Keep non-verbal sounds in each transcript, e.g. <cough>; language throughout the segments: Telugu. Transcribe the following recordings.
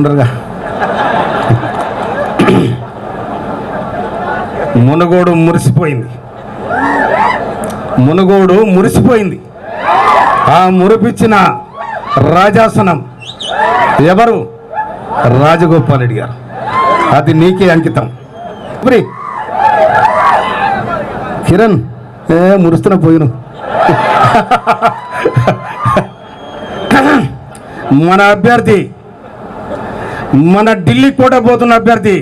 ఉండరుగా. మునుగోడు మురిసిపోయింది. మునుగోడు మురిసిపోయింది. ఆ మురిపిచ్చిన రాజాసనం ఎవరు? రాజగోపాల్ రెడ్డి గారు. అది నీకే అంకితం. మరి కిరణ్ ఏ మురుస్తున్న పోయిను. మన అభ్యర్థి మన ఢిల్లీ కోట పోతున్న అభ్యర్థి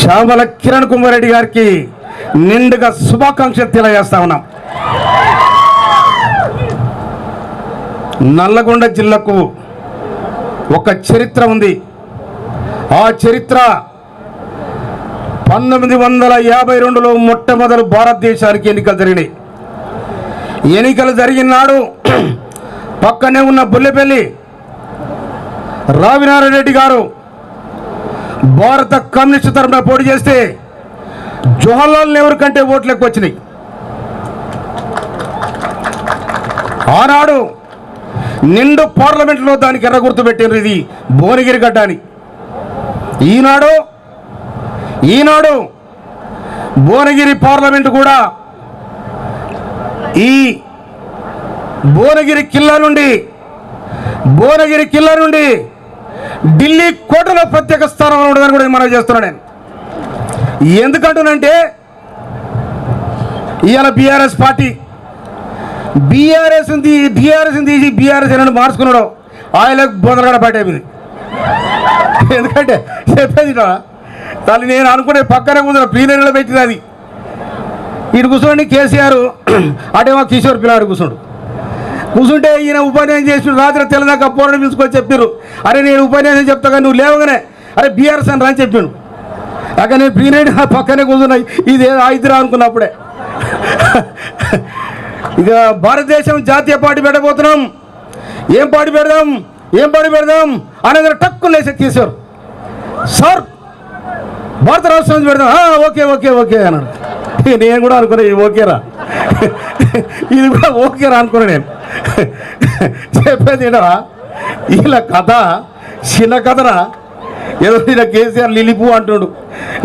శ్యామల కిరణ్ కుమార్ రెడ్డి గారికి నిండుగా శుభాకాంక్షలు తెలియజేస్తా ఉన్నాం. నల్లగొండ జిల్లాకు ఒక చరిత్ర ఉంది. ఆ చరిత్ర పంతొమ్మిది వందల యాభై రెండులో మొట్టమొదలు భారతదేశానికి ఎన్నికలు జరిగినాయి. ఎన్నికలు జరిగిన నాడు పక్కనే ఉన్న బుల్లెపల్లి రావినారాయణ రెడ్డి గారు భారత కమ్యూనిస్టు తరఫున పోటీ చేస్తే జవహర్లాల్ నెహ్రూ కంటే ఓట్లు ఎక్కువ వచ్చినాయి. ఆనాడు నిండు పార్లమెంట్లో దానికి ఎర్ర గుర్తు పెట్టినారు ఇది భువనగిరి గడ్డ అని. ఈనాడు ఈనాడు భువనగిరి పార్లమెంట్ కూడా ఈ భువనగిరి కిల్లా నుండి భువనగిరి కిల్లా నుండి ఢిల్లీ కోటలో ప్రత్యేక స్థానంలో ఉండదని కూడా మనం చేస్తున్నాను నేను. ఎందుకంటున్నంటే ఇవాళ బీఆర్ఎస్ పార్టీ బీఆర్ఎస్ బీఆర్ఎస్ తీసి బీఆర్ఎస్ అని మార్చుకున్నాడు ఆయనకు బొందరగడ పట్టేది ఎందుకంటే చెప్పేది దాన్ని నేను అనుకునే పక్కనే కూర్చున్న ప్లీనరీలో పెట్టినది ఇటు కూర్చోండి కేసీఆర్ అటేమో కిషోర్ పిల్లాడు కూర్చోడు కూర్చుంటే ఈయన ఉపన్యాసం చేసి రాత్రి తెల్లదాకా పోరడం పిలుచుకొని చెప్పారు. అరే నేను ఉపన్యాసం చెప్తా కానీ నువ్వు లేవగానే అరే బీఆర్ఎస్ అని రాని చెప్పాను అక్కడ నేను ప్లీనరీ పక్కనే కూర్చున్నాయి ఇది ఆయిద్రా అనుకున్నప్పుడే. ఇక భారతదేశం జాతీయ పార్టీ పెట్టబోతున్నాం. ఏం పార్టీ పెడదాం? ఏం పార్టీ పెడదాం? అనగా టక్కు లేచి తీశారు. సార్ భారత రాష్ట్రం పెడదాం. ఓకే ఓకే ఓకే అన్నాడు. నేను కూడా అనుకున్నా ఓకేరా. ఇది కూడా ఓకేరా అనుకున్నా నేను. చెప్పేది వీళ్ళ కథ చిన్న కథరా? ఏదో ఈయన కేసీఆర్ లిలిపు అంటున్నాడు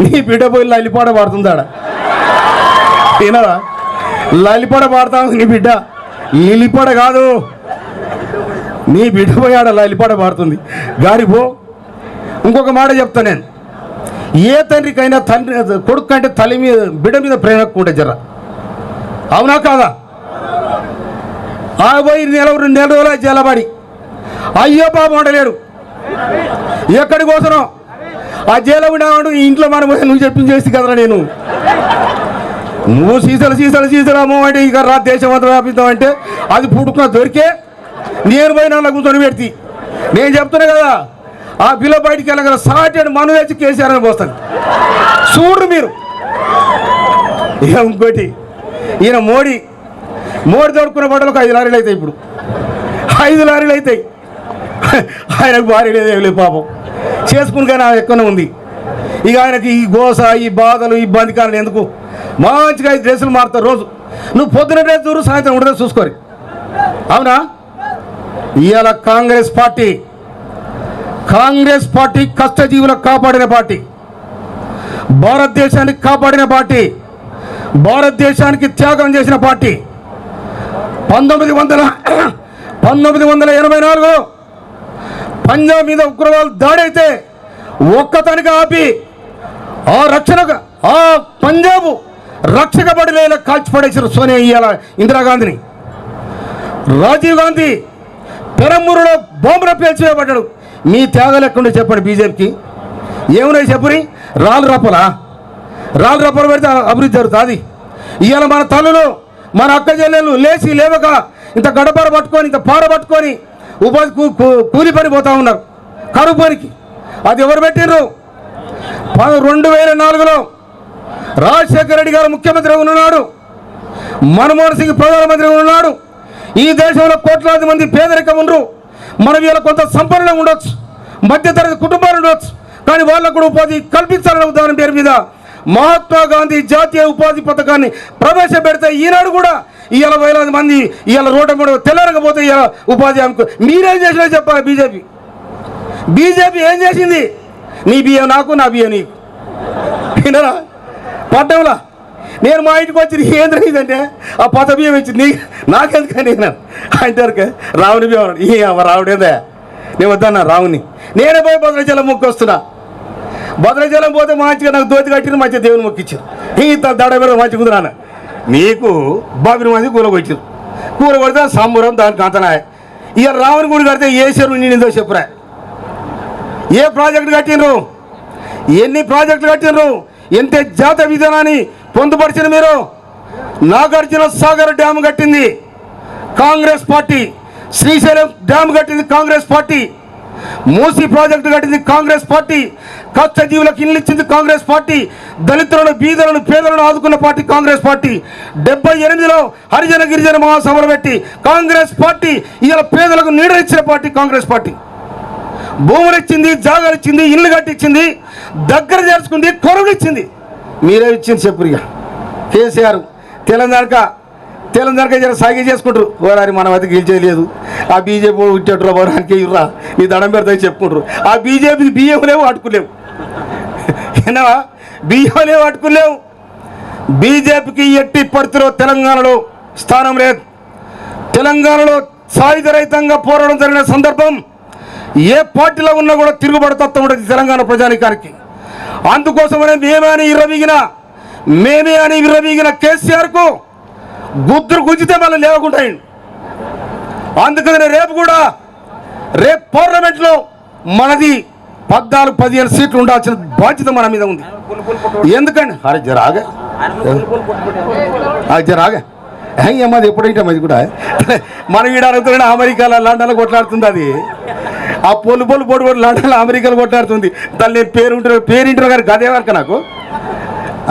నీ బిడ్డ పోయి లలిపాడ పాడుతుందాడ? వినరా లలిపడ పాడతా నీ బిడ్డ. లిలిపడ కాదు. నీ బిడ్డ పోయాడ లలిపడ పాడుతుంది. గారిపో ఇంకొక మాట చెప్తా నేను. ఏ తండ్రికైనా తండ్రి కొడుకు అంటే తల్లి మీద బిడ్డ మీద ప్రేమ జర. అవునా కాదా? ఆ పోయి నెల రెండు నెల రోజులు జలబడి అయ్యో పాప ఉండలేడు. ఎక్కడి కోసనో ఆ జైలు ఉండేవాడు ఇంట్లో మనం నువ్వు చెప్పింది చేసి కదరా నేను. నువ్వు సీసలు సీసలు సీసలు అమ్మో అంటే ఇక రా దేశం అంతా వ్యాపిద్దాం అంటే అది పుట్టుకున్న దొరికే నేను పోయి నన్ను కూర్చొని పెడితే నేను చెప్తున్నా కదా ఆ పిల్ల బయటికి వెళ్ళగల సాటెడ్ మను వేసి కేసీఆర్ అని పోస్తాను చూడు మీరు. ఇంకోటి ఈయన మోడీ మోడీ తోడుకున్న బట్టలు ఒక ఐదు లారీలు అవుతాయి ఇప్పుడు. ఐదు లారీలు అవుతాయి. ఆయనకు భార్య లేదు లేదు పాపం. చేసుకుని కానీ ఎక్కువనే ఉంది. ఇక ఆయనకి ఈ గోస ఈ బాధలు ఇబ్బంది బంధికాలను ఎందుకు? మంచిగా ఐదు డ్రెస్సులు మారుతారు రోజు. నువ్వు పొద్దున డ్రెస్ చూడు సాయంత్రం ఉండదు చూసుకోరు. అవునా? ఇవాళ కాంగ్రెస్ పార్టీ కాంగ్రెస్ పార్టీ కష్టజీవులకు కాపాడిన పార్టీ. భారతదేశానికి కాపాడిన పార్టీ. భారతదేశానికి త్యాగం చేసిన పార్టీ. పంతొమ్మిది వందల <clears throat> పంతొమ్మిది వందల ఎనభై నాలుగులో పంజాబ్ మీద ఉగ్రవాదులు దాడైతే ఒక్కతనిగా ఆపి ఆ రక్షణ ఆ పంజాబ్ రక్షక బడిలేలా కాల్చి పడేసారు సోనియా ఇయ్యాల ఇందిరాగాంధీని. రాజీవ్ గాంధీ పెరంబూరులో బాంబున పేల్చివేయబడ్డాడు. మీ త్యాగాలు ఎక్కడ చెప్పండి బీజేపీకి. ఏమున్నాయి చెప్పుని రాళ్ళు రప్పలా రాళ్ళు రప్పలు పెడితే అభివృద్ధి జరుగుతుంది. ఇవాళ మన తల్లులు మన అక్క చెల్లెలు లేచి లేవక ఇంత గడపర పట్టుకొని ఇంత పార పట్టుకొని ఉపాధి కూలి పని పోతా ఉన్నారు. కరువు పనికి. అది ఎవరు పెట్టిర్రు? రెండు వేల నాలుగులో రాజశేఖర రెడ్డి గారు ముఖ్యమంత్రి ఉన్నాడు మన్మోహన్ సింగ్ ప్రధానమంత్రి ఉన్నాడు ఈ దేశంలో కోట్లాది మంది పేదరికం ఉండరు. మనం ఇలా కొంత సంపన్నం ఉండొచ్చు. మధ్యతరగతి కుటుంబాలు ఉండొచ్చు. కానీ వాళ్ళకు కూడా ఉపాధి కల్పించాలనే ఉదాహరణ పేరు మీద మహాత్మా గాంధీ జాతీయ ఉపాధి పథకాన్ని ప్రవేశపెడితే ఈనాడు కూడా ఇవాళ వేలాది మంది ఇవాళ రోడ్డు కూడా తెల్లరకపోతే ఇవాళ ఉపాధి హామీ మీరేం చేసినా చెప్పాలి బీజేపీ. బీజేపీ ఏం చేసింది? నీ బియ్యం నాకు నా బియ్యం నీకు. వినరా పడ్డంలా నేను మా ఇంటికి వచ్చి ఏంద్ర ఇదంటే ఆ పత బియ్యం ఇచ్చింది నీ నాకెందుకని నేను అంటారు రావుని బియ్యం అన్నాడు. ఈ రావుడేందా నేను వద్దన్నా రావుని నేనే పోయి భద్రాచలం ముక్కు వస్తున్నా భద్రాచలం పోతే మంచిగా నాకు దోతి కట్టిన మంచిగా దేవుని మొక్కిచ్చారు. ఇంత దడ మీద మంచిగా కుదిరాను నీకు బాబిని మంది కూర కొట్టారు. కూర కొడితే సంబరం దానికి అంతనాయ ఇక రావణి గుడి కడితే ఏ చెరువు నిండిందో చెప్పురా. ఏ ప్రాజెక్టు కట్టినరు ఎన్ని ప్రాజెక్టులు కట్టినరు ఎంత జాత విధానాన్ని పొందుపరిచిన మీరు? నాగార్జున సాగర్ డ్యామ్ కట్టింది కాంగ్రెస్ పార్టీ. శ్రీశైలం డ్యామ్ కట్టింది కాంగ్రెస్ పార్టీ. మూసి ప్రాజెక్టు కట్టింది కాంగ్రెస్ పార్టీ కష్టజీవులకు ఇల్లు ఇచ్చింది కాంగ్రెస్ పార్టీ దళితులను బీదలను పేదలను ఆదుకున్న పార్టీ కాంగ్రెస్ పార్టీ. డెబ్బై ఎనిమిదిలో హరిజన గిరిజన మహాసభలు పెట్టి కాంగ్రెస్ పార్టీ ఇలా పేదలకు నీడనిచ్చిన పార్టీ కాంగ్రెస్ పార్టీ. భూములు ఇచ్చింది జాగాలు ఇచ్చింది ఇల్లు కట్టించింది దగ్గర చేర్చుకుంది కొరలు ఇచ్చింది. మీరే ఇచ్చింది చెప్పురుగా. ఇక కేసీఆర్ తెలంగాణక తెలంగాణక జర సాగి చేసుకుంటారు. ఓరారి మనం అయితే గెలిచేయలేదు ఆ బీజేపీ ఇట్టేట్రా పోరానికి ఇర్రా. నీ దడం పెడతాయి చెప్పుకుంటారు. ఆ బీజేపీకి బియ్యం లేవు అట్టుకులేవు విన్నావా? బియ్యం లేవు అట్టుకులేవు బీజేపీకి ఎట్టి పరిస్థితిలో తెలంగాణలో స్థానం లేదు. తెలంగాణలో సాయుధ రహితంగా పోరాడం జరిగిన సందర్భం ఏ పార్టీలో ఉన్నా కూడా తిరుగుబడతత్వం ఉండదు తెలంగాణ ప్రజానికానికి. అందుకోసమనే మేమే అని ఇర్రవీగిన మేమే అని విరవీగిన కేసీఆర్కు గుద్దురు గుంజితే మళ్ళీ లేవకుండా అందుకని రేపు కూడా రేపు పార్లమెంట్లో మనది పద్నాలుగు పదిహేను సీట్లు ఉండాల్సిన బాధ్యత మన మీద ఉంది. ఎందుకండి అరే జరాగా జరాగా అమ్మది ఎప్పుడైతే అది కూడా? మనం ఈడ అమెరికాలో లండన్లో కొట్లాడుతుంది అది. ఆ పొలు పొలు పొడి పొడి లండన్లో అమెరికాలో కొట్లాడుతుంది. తల్లి నేను పేరు ఉంటారు పేరు గారు గదే వరకు నాకు.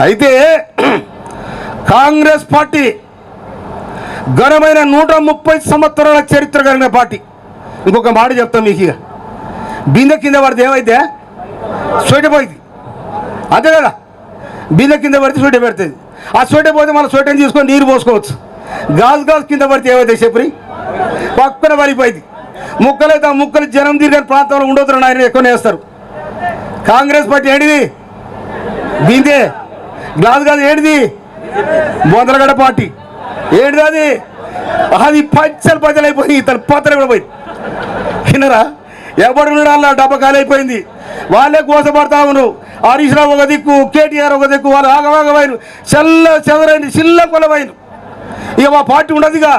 అయితే కాంగ్రెస్ పార్టీ ఘనమైన నూట ముప్పై సంవత్సరాల చరిత్ర కలిగిన పార్టీ. ఇంకొక మాట చెప్తాం మీకు ఇక. బిందె కింద పడితే ఏమైతే? స్వెట పోయింది. అంతే కదా? బిందె కింద పడితే స్వెట పెడుతుంది. ఆ స్వెట పోతే మన స్వెట్ని తీసుకొని నీరు పోసుకోవచ్చు. గాజు గాజు కింద పడితే ఏమైతే చెప్పి పక్కన పడిపోయింది ముక్కలైతే ఆ ముక్కలు జనం తిరిగిన ప్రాంతంలో ఉండొద్దు ఆయన ఎక్కువ వేస్తారు. కాంగ్రెస్ పార్టీ ఏంటిది? బిందే. గ్లాస్ గాజు ఏంటిది? బొందలగడ పార్టీ. ఏంటి అది అది పచ్చలు పచ్చలు అయిపోయి తన పత్ర కూడా పోయింది. విన్నరా? ఎవడు అలా డబ్బా ఖాళీ అయిపోయింది వాళ్ళే కోసపడతా ఉన్నారు. హరీష్ రావు ఒక దిక్కు కేటీఆర్ ఒక దిక్కు వాళ్ళు ఆగవాగమైన చెల్ల చెదరైన చిల్ల కొలవైన ఇక మా పార్టీ ఉండదుగా.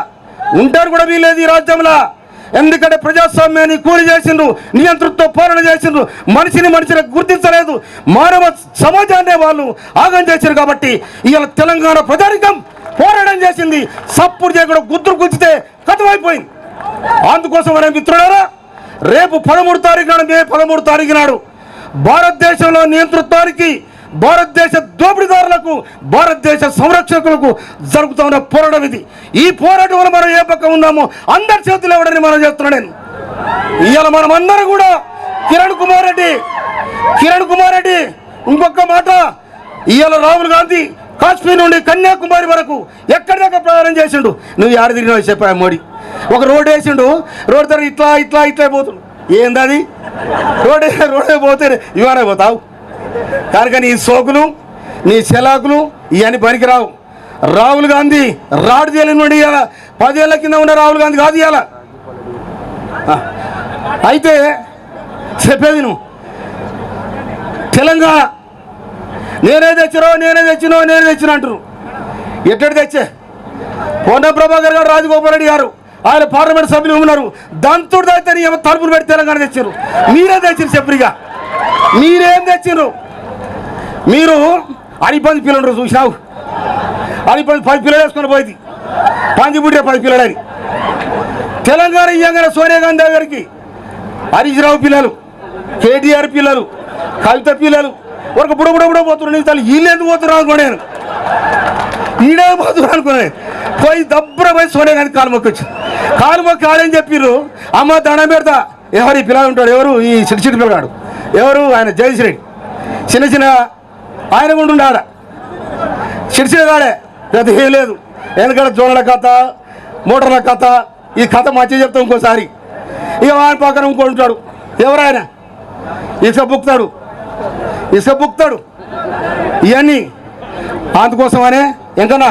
ఉంటారు కూడా వీలేదు ఈ రాజ్యంలో. ఎందుకంటే ప్రజాస్వామ్యాన్ని కూలి చేసిండ్రు నియంతృత్వ పాలన చేసిండ్రు మనిషిని మనిషిని గుర్తించలేదు మానవ సమాజాన్ని వాళ్ళు ఆగం చేశారు కాబట్టి ఇవాళ తెలంగాణ ప్రజానికం పోరాటం చేసింది. సప్పుడు చేయకుండా గుర్తులు గుంచితే కథమైపోయింది. అందుకోసం అనే మిత్రులారా రేపు పదమూడు తారీఖు నాడు మే పదమూడు తారీఖు నాడు భారతదేశంలో నియంతృత్వానికి భారతదేశ దోపిడీదారులకు భారతదేశ సంరక్షకులకు జరుగుతున్న పోరాటం ఇది. ఈ పోరాటంలో మనం ఏ పక్క ఉన్నామో అందరి చేతులు ఎవడని మనం చేస్తున్నా నేను. ఇవాళ మనం అందరం కూడా కిరణ్ కుమార్ రెడ్డి కిరణ్ కుమార్ రెడ్డి ఇంకొక మాట. ఇవాళ రాహుల్ గాంధీ కాశ్మీర్ నుండి కన్యాకుమారి వరకు ఎక్కడి దాకా ప్రయాణం చేసిండు? నువ్వు యాడ తిరిగినావు చెప్పా మోడీ? ఒక రోడ్ వేసిండు రోడ్ దగ్గర ఇట్లా ఇట్లా ఇట్లా పోతుండు. ఏందది? అది రోడ్ రోడ్ పోతే ఇవాళ పోతావు. కనుక నీ సోకులు నీ చెలాకులు ఇవన్నీ పనికిరావు. రాహుల్ గాంధీ రాడు తేలినోడి ఇవాళ పదేళ్ళ కింద ఉన్న రాహుల్ గాంధీ కాదు ఇవాళ అయితే చెప్పేది నువ్వు తెలంగాణ నేనే తెచ్చినో నేనే తెచ్చినో నేనే తెచ్చిన అంటారు ఎట్టడి తెచ్చే? పొన్న ప్రభాకర్ గారు రాజగోపాల్ రెడ్డి గారు ఆయన పార్లమెంట్ సభ్యులు ఉన్నారు. దంతుడు అయితే తలుపులు పెట్టి తెలంగాణ తెచ్చారు మీరే తెచ్చారు చెప్పరిగా మీరేం తెచ్చారు మీరు అడిపంది పిల్లలు చూసినావు. అడిపంది పది పిల్లలు వేసుకొని పోయింది. పంది పుట్టే పది పిల్లలని తెలంగాణ ఇయ్యంగానే సోనియా గాంధీ గారికి హరీష్ రావు పిల్లలు కేటీఆర్ పిల్లలు కవిత పిల్లలు ఒక బుడ బుడ బుడ తల్లి వీళ్ళు ఎందుకు పోతున్నారు అనుకో ఈడే పోతున్నారు అనుకున్నాను పోయి దబ్బర పోయి సోనియా గాంధీ కాలు మొక్కి వచ్చి. కాలు మొక్కి ఆడని చెప్పిర్రు? అమ్మ దండం పెడతా. ఎవరు ఈ పిల్లలు ఉంటాడు ఎవరు ఈ చిట్టి చిట్టి పిల్లగాడు? ఎవరు? ఆయన జయశ్రీ. చిన్న చిన్న ఆయన కూడా ఉండే ఆడ చిడిచిగాడే పెద్ద ఏం లేదు. ఎందుకంటే జోనల కథ మోటార్ల కథ ఈ కథ మంచిగా చెప్తాం ఇంకోసారి. ఇక ఆయన పక్కన ఇంకో ఉంటాడు. ఎవరాయన ఇసుక బుక్తాడు ఇసుక బుక్తాడు ఇవన్నీ. అందుకోసమనే ఎంకన్నా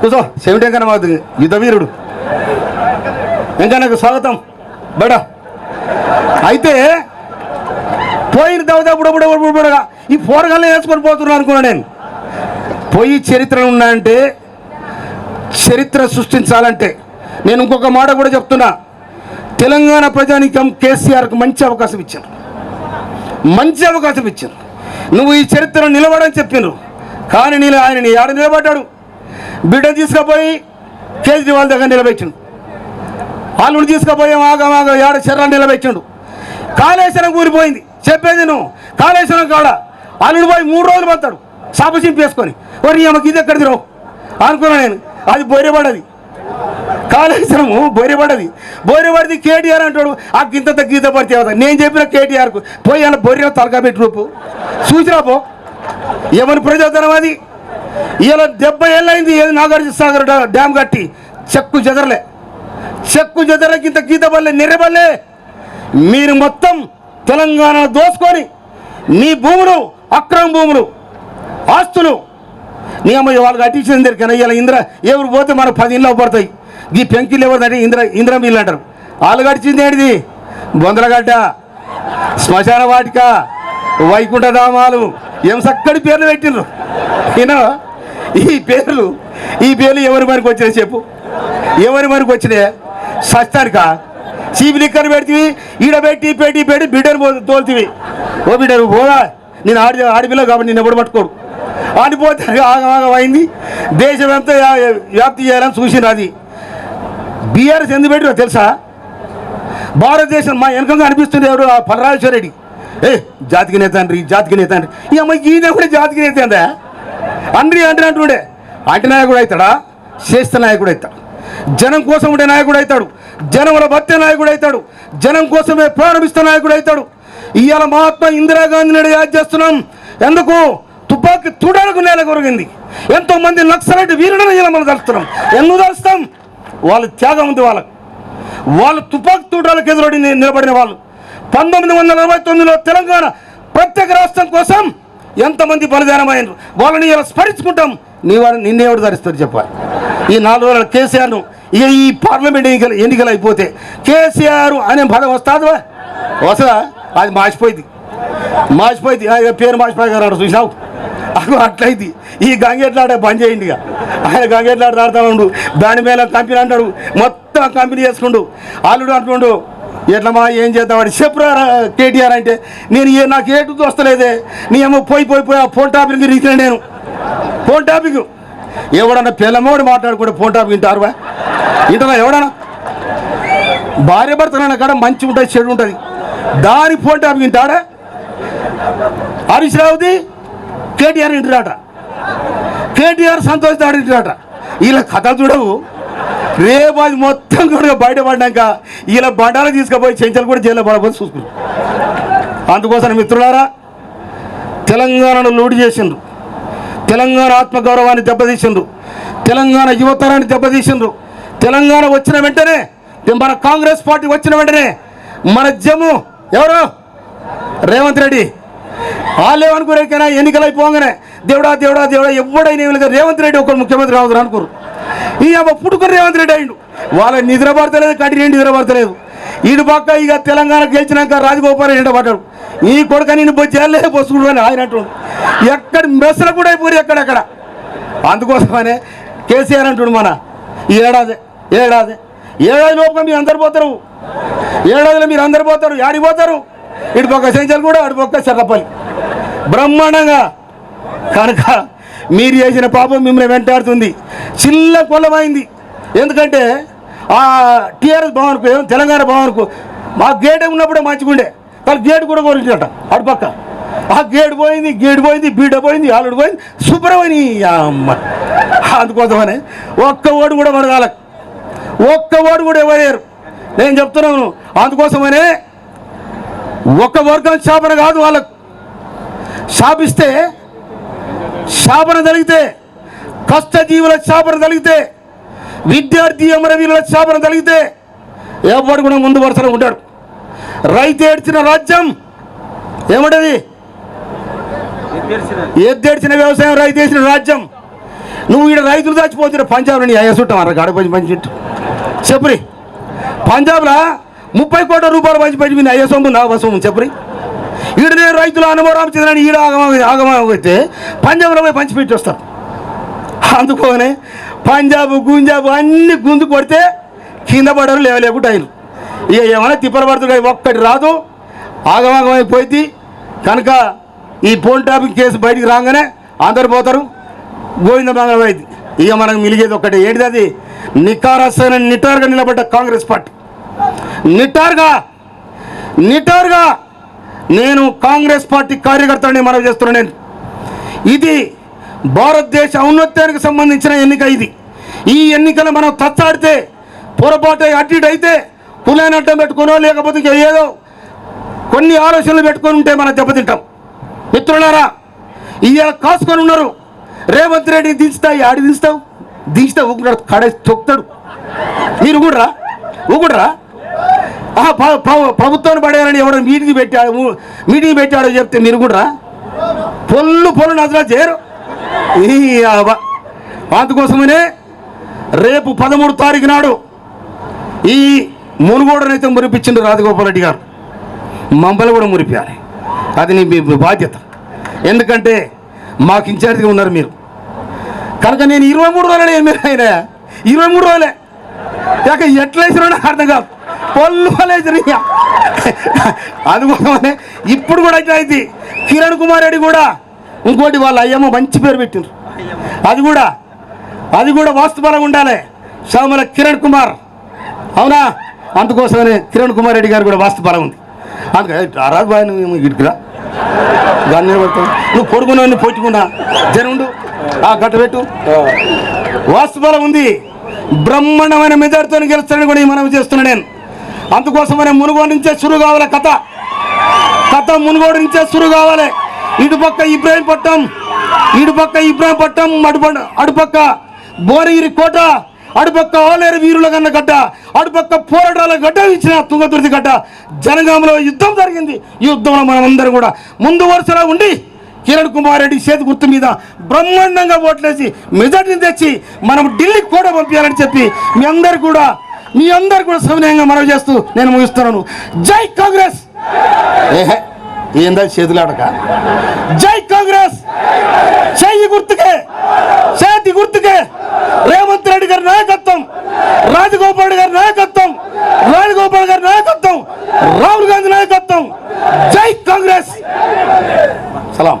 కూర్చో. సెమిటి ఎంకన్నా మాది యుధవీరుడు వీరుడు. ఎంకన్నకు స్వాగతం. బయట అయితే పోయిన దవదప్పుడు బుడబుడగా ఈ పోరగాళ్ళని వేసుకొని పోతున్నాను అనుకున్నా నేను. పోయి చరిత్ర ఉన్నాయంటే చరిత్ర సృష్టించాలంటే. నేను ఇంకొక మాట కూడా చెప్తున్నా. తెలంగాణ ప్రజానికం కేసీఆర్కు మంచి అవకాశం ఇచ్చారు. మంచి అవకాశం ఇచ్చారు. నువ్వు ఈ చరిత్ర నిలబడని చెప్పిండ్రు. కానీ నేను ఆయన ఆడ నిలబడ్డాడు? బిడ్డ తీసుకుపోయి కేజ్రీవాల్ దగ్గర నిలబెట్టిండు. వాళ్ళని తీసుకుపోయి ఆగ ఏడ శర్రాన్ని నిలబెట్టిండు. కాళేశ్వరం కూలిపోయింది చెప్పేది నువ్వు కాళేశ్వరం కాడ అల్లుడు పోయి మూడు రోజులు పోతాడు సాప చింపేసుకొని మరి అమ్మకి ఇది ఎక్కడిది రావు అనుకున్నా నేను అది బొర్రెపడది కాళేశ్వరము బొర్రెపడది బొర్రెపడిది కేటీఆర్ అంటాడు ఆ గింత గీత పడితే నేను చెప్పిన కేటీఆర్కు పోయి అన్న బొర్రె తలకా పెట్టి రూపు చూసిరా పో ఏమని ప్రజాధనం అది? ఇలా డెబ్బై ఏళ్ళైంది ఏది నాగార్జున సాగర్ డ్యామ్ కట్టి చెక్కు చెదరలే. చెక్కు చెదరకి గింత గీత బల్లే నెర్రెబల్లే మీరు మొత్తం తెలంగాణ దోసుకొని నీ భూములు అక్రమ భూములు ఆస్తులు. నీ వాళ్ళు కట్టించిన దగ్గర ఇలా ఇంద్ర ఎవరు పోతే మనకు పది ఇళ్ళు పడతాయి ఈ ఎవరు ఎవరిదంటే ఇంద్ర ఇంద్రం ఇల్లు అంటారు. వాళ్ళు కట్టించింది ఏంటిది? బొందలగడ్డ శ్మశాన వాటిక వైకుంఠధామాలు ఏం చక్కటి పేర్లు పెట్టిండ్రు. ఈయన ఈ పేర్లు ఈ పేర్లు ఎవరి మనకు వచ్చినాయి చెప్పు. ఎవరి మనకు వచ్చినాయి? సస్తానిక చీపు లిక్కర్ పెడితే ఈడ పెట్టి పెట్టి పెట్టి బిడ్డను తోలుతీవి తోలుతివి. ఓ బిడ్డ పోదా నేను ఆడి ఆడిపిల్ల కాబట్టి నేను ఎప్పుడు పట్టుకోడు. ఆడిపోతే ఆగమాగమైంది ఆగం దేశం ఎంత వ్యాప్తి చేయాలని చూసిన అది. బీఆర్ఎస్ ఎందుకు పెట్టిరో తెలుసా? భారతదేశం మా వెనకంగా అనిపిస్తుంది ఎవరు? ఆ పలరాజేశ్వర రెడ్డి. ఏ జాతికి నేత అండ్రి జాతికి నేత అండ్రి. ఈ అమ్మాయి ఈయన కూడా జాతికి నేత అందా అండ్రి అంటే అంటుండే. అంటి నాయకుడు అవుతాడా? శ్రేష్ఠ నాయకుడు అవుతాడు. జనం కోసం ఉండే నాయకుడు అవుతాడు. జనముల భక్తి నాయకుడు అవుతాడు. జనం కోసమే ప్రారంభిస్తే నాయకుడు అవుతాడు. ఇవాళ మహాత్మా ఇందిరాగాంధీ నాయుడు యాద్ చేస్తున్నాం. ఎందుకు? తుపాకి తుడలకు నేల కొరిగింది. ఎంతో మంది నక్సలైట్ వీరులను ఇలా మనం తలుస్తున్నాం. ఎందుకు తలుస్తాం? వాళ్ళ త్యాగం ఉంది వాళ్ళకు. వాళ్ళు తుపాకు తూటాలకు ఎదురొడి నిలబడిన వాళ్ళు. పంతొమ్మిది వందల నలభై తొమ్మిదిలో తెలంగాణ ప్రత్యేక రాష్ట్రం కోసం ఎంతమంది బలిదానమైనరు వాళ్ళని ఇలా స్మరించుకుంటాం. నీ వారిని నిన్నేవాడు ధరిస్తారు చెప్పాలి. ఈ నాలుగు రోజుల కేసీఆర్ను ఇక ఈ పార్లమెంట్ ఎన్నికలు ఎన్నికలు అయిపోతే కేసీఆర్ అనే పదం వస్తుందా వస్తుందా? అది మార్చిపోయింది మార్చిపోయింది ఆ, పేరు మార్చిపోయి గారు చూసినావు? అగో అట్లయింది. ఈ గంగెట్లాడ బంద్ చేయండి ఇక. ఆయన గంగేట్లాడ ఆడుతూ ఉండు. దాని మీద కంపెనీ అంటాడు మొత్తం కంపెనీ చేసుకుండు. అల్లుడు అంటుండు ఎట్లమా ఏం చేద్దామని చెప్పురా కేటీఆర్ అంటే నేను ఏ నాకు ఏటు వస్తలేదే. నీ ఏమో పోయి పోయి పోయి ఆ ఫోన్ టాపిక్ రీతిన నేను. Phone topic. ఎవడన్నా పిల్లమోడు మాట్లాడుకుంటే ఫోన్ టాపిక్ వింటారు బా వింటారా ఎవడన్నా? భార్య భర్తలన్న కాడ మంచి ఉంటుంది చెడు ఉంటుంది దాని ఫోన్ టాపిక్ వింటాడా? హరీష్ రావుది కేటీఆర్ ఇంటిరాట కేటీఆర్ సంతోష్ దాడి ఇంటిరాట వీళ్ళ కథ చూడవు. రేపు అది మొత్తం కూడా బయటపడ్డాక వీళ్ళ బండాలు తీసుకుపోయి చెంచలు కూడా జైల్లో పడబోతు చూసుకున్నారు అందుకోసం మిత్రులారా తెలంగాణను లూడి చేసిండ్రు. తెలంగాణ ఆత్మగౌరవాన్ని దెబ్బతీసిండ్రు. తెలంగాణ యువతరాన్ని దెబ్బతీసిండ్రు. తెలంగాణ వచ్చిన వెంటనే మన కాంగ్రెస్ పార్టీ వచ్చిన వెంటనే మన జమ్ము ఎవరు? రేవంత్ రెడ్డి. వాళ్ళు ఏమనుకోరేకైనా ఎన్నికలు అయిపోగానే దేవుడా దేవుడా దేవుడా ఎవడైనా ఏమి రేవంత్ రెడ్డి ఒక ముఖ్యమంత్రి కావద్దు అనుకోరు. ఈ అమ్మ పుట్టుకుని రేవంత్ రెడ్డి అయిండు. వాళ్ళ నిద్ర పడతలేదు కటి నిండి నిద్ర పడతలేదు. పక్క ఇక తెలంగాణ గెలిచినాక రాజగోపాల్ ఎండ పడ్డాడు. ఈ కొడుక నేను పోయి జైల్లో పోసుకుంటు అని ఆయన అంటుండు ఎక్కడ మెస్సులు కూడా అయిపోయి ఎక్కడెక్కడ? అందుకోసమనే కేసీఆర్ అంటుండు మన. ఈ ఏడాది ఏడాది. ఏడాది లోపల మీరు అందరు పోతారు. ఏడాదిలో మీరు అందరు పోతారు యాడికి పోతారు? ఇటు పక్క సెంచల్ కూడా అటు పక్క చెక్కపల్లి బ్రహ్మాండంగా. కనుక మీరు చేసిన పాపం మిమ్మల్ని వెంటాడుతుంది. చిల్ల కొల్లమైంది. ఎందుకంటే ఆ టీఆర్ఎస్ భవన్కు ఏం తెలంగాణ భవన్కు. మా గేట్ ఉన్నప్పుడే మంచిగుండే కానీ గేట్ కూడా కోరించట అటు పక్క ఆ గేట్ పోయింది గేట్ పోయింది బీడ పోయింది ఆలుడు పోయింది. శుభ్రమని అమ్మ. అందుకోసమనే ఒక్క ఓడు కూడా మనగాల ఒక్క ఓడు కూడా ఎవరేరు నేను చెప్తున్నాను. అందుకోసమనే ఒక వర్గం శాపన కాదు వాళ్ళకు శాపిస్తే శాపన జరిగితే కష్టజీవుల శాపన జరిగితే విద్యార్థి అమరవీరుల శాపన జరిగితే ఎవరు కూడా ముందు వరుసలో ఉంటాడు. రైతు ఏడ్చిన రాజ్యం ఏమంటది? ఎద్దేడ్చిన వ్యవసాయం రైతు వేసిన రాజ్యం. నువ్వు ఈడ రైతులు చచ్చిపోతున్న పంజాబ్లో నీ అయ్యా చుట్టాం అన్న గడ పంచి పంచి చెప్పురి పంజాబ్లో ముప్పై కోట్ల రూపాయలు పంచిపెట్టి మీ అయ్యే సొమ్ము నా సొమ్ము చెప్పురి. ఈడ నేను రైతులు అనుభవం ఈడ ఆగమైతే ఆగమా అయితే పంజాబ్లో పోయి పంచి పెట్టి వస్తారు. అందుకోనే పంజాబ్ గుంజాబ్ అన్ని గుంజు కొడితే కింద పడరు లేవలేకుండా ఆయన ఇక ఏమైనా తిప్పలు పడుతుంది ఒక్కటి రాదు. ఆగమాగమైపోయింది కనుక ఈ ఫోన్ టాపింగ్ కేసు బయటికి రాగానే అందరు పోతారు. గోవింద మంగళమైంది ఇక మనకు మిలిగేది ఒక్కటే. ఏంటిది అది? నికారసైన నిటారుగా నిలబడ్డ కాంగ్రెస్ పార్టీ. నిటారుగా నిటారుగా నేను కాంగ్రెస్ పార్టీ కార్యకర్తలని మనవి చేస్తున్నాను నేను. ఇది భారతదేశ ఔన్నత్యానికి సంబంధించిన ఎన్నిక ఇది. ఈ ఎన్నికలు మనం తచ్చాడితే పొరపాటు అటు ఇటు అయితే కులాన్ని అడ్డం పెట్టుకునో లేకపోతే ఏదో కొన్ని ఆలోచనలు పెట్టుకొని ఉంటే మనం దెబ్బతింటాం. మిత్రులారా ఇవాళ కాసుకొని ఉన్నారు. రేవంత్ రెడ్డి దించుతాయి ఆడి దించుతావు. దించితే ఊకున్నాడు కడ తొక్కుతాడు. మీరు కూడా ఊకుడరా ప్రభుత్వాన్ని పడేయాలని ఎవడో మీటింగ్ పెట్టాడు మీటింగ్ పెట్టాడో చెప్తే మీరు కూడా పొల్లు పొల్లు నజరా చేయరు. ఈ అందుకోసమనే రేపు పదమూడు తారీఖు నాడు ఈ మునుగోడనైతే మురిపించిండు రాజగోపాల్ రెడ్డి గారు. మమ్మల్ని కూడా మురిపించాలి అది నీ మీ బాధ్యత. ఎందుకంటే మాకు ఇన్ఛార్జిగా ఉన్నారు మీరు. కనుక నేను ఇరవై మూడు రోజులు ఎమ్మెల్యే ఆయన. ఇరవై మూడు రోజులే. ఇక ఎట్లా వేసినా నాకు అర్థం కాదు. పళ్ళు వేసిన అందుకోసమనే ఇప్పుడు కూడా అయితే అయింది. కిరణ్ కుమార్ రెడ్డి కూడా ఇంకోటి వాళ్ళ అయ్యమ్మ మంచి పేరు పెట్టిండ్రు. అది కూడా అది కూడా వాస్తుపరంగా ఉండాలి. శ్యామల కిరణ్ కుమార్. అవునా? అందుకోసమనే కిరణ్ కుమార్ రెడ్డి గారు కూడా వాస్తుపరం ఉంది. అందుకే రాజు బాయ్ నువ్వు ఇటుకురా దాన్ని నువ్వు పొడుకున్నావు నువ్వు పొట్టుకున్నా జనుండు. గట్ట పెట్టు వాస్తుబలం ఉంది. బ్రహ్మాండమైన మెజార్టీతో గెలుస్తానని కూడా మనం చేస్తున్నా నేను. అందుకోసమనే మునుగోడు నుంచే షురు కావాలి కథ. కథ మునుగోడు నుంచే షురు కావాలి. ఇటుపక్క ఇబ్రాహీం పట్టం ఇటుపక్క ఇబ్రాహీం పట్టం అడుప అటుపక్క బోరగిరి కోట అటుపక్క ఆలేరు వీరుల కన్న గడ్డ అటుపక్క పోరాటాల గడ్డ ఇచ్చిన తుంగతుర్తి గడ్డ. జనగామలో యుద్ధం జరిగింది. ఈ యుద్ధంలో మనం అందరం కూడా ముందు వరుసలో ఉండి కిరణ్ కుమార్ రెడ్డి చేతి గుర్తు మీద బ్రహ్మాండంగా ఓట్లేసి మెజార్టీని తెచ్చి మనం ఢిల్లీకి కూడా పంపించాలని చెప్పి మీ అందరు కూడా మీ అందరు కూడా సవినయంగా మనవి చేస్తూ నేను ముగిస్తున్నాను. జై కాంగ్రెస్! ఏహే ఏందా చేతులాడక జై కాంగ్రెస్! చెయ్యి గుర్తుకే చేతి గుర్తుకే రేవంత్ రెడ్డి గారి నాయకత్వం రాజగోపాల్ రెడ్డి గారి నాయకత్వం రాజగోపాల్ గారి నాయకత్వం రాహుల్ గాంధీ నాయకత్వం. జై కాంగ్రెస్! సలాం.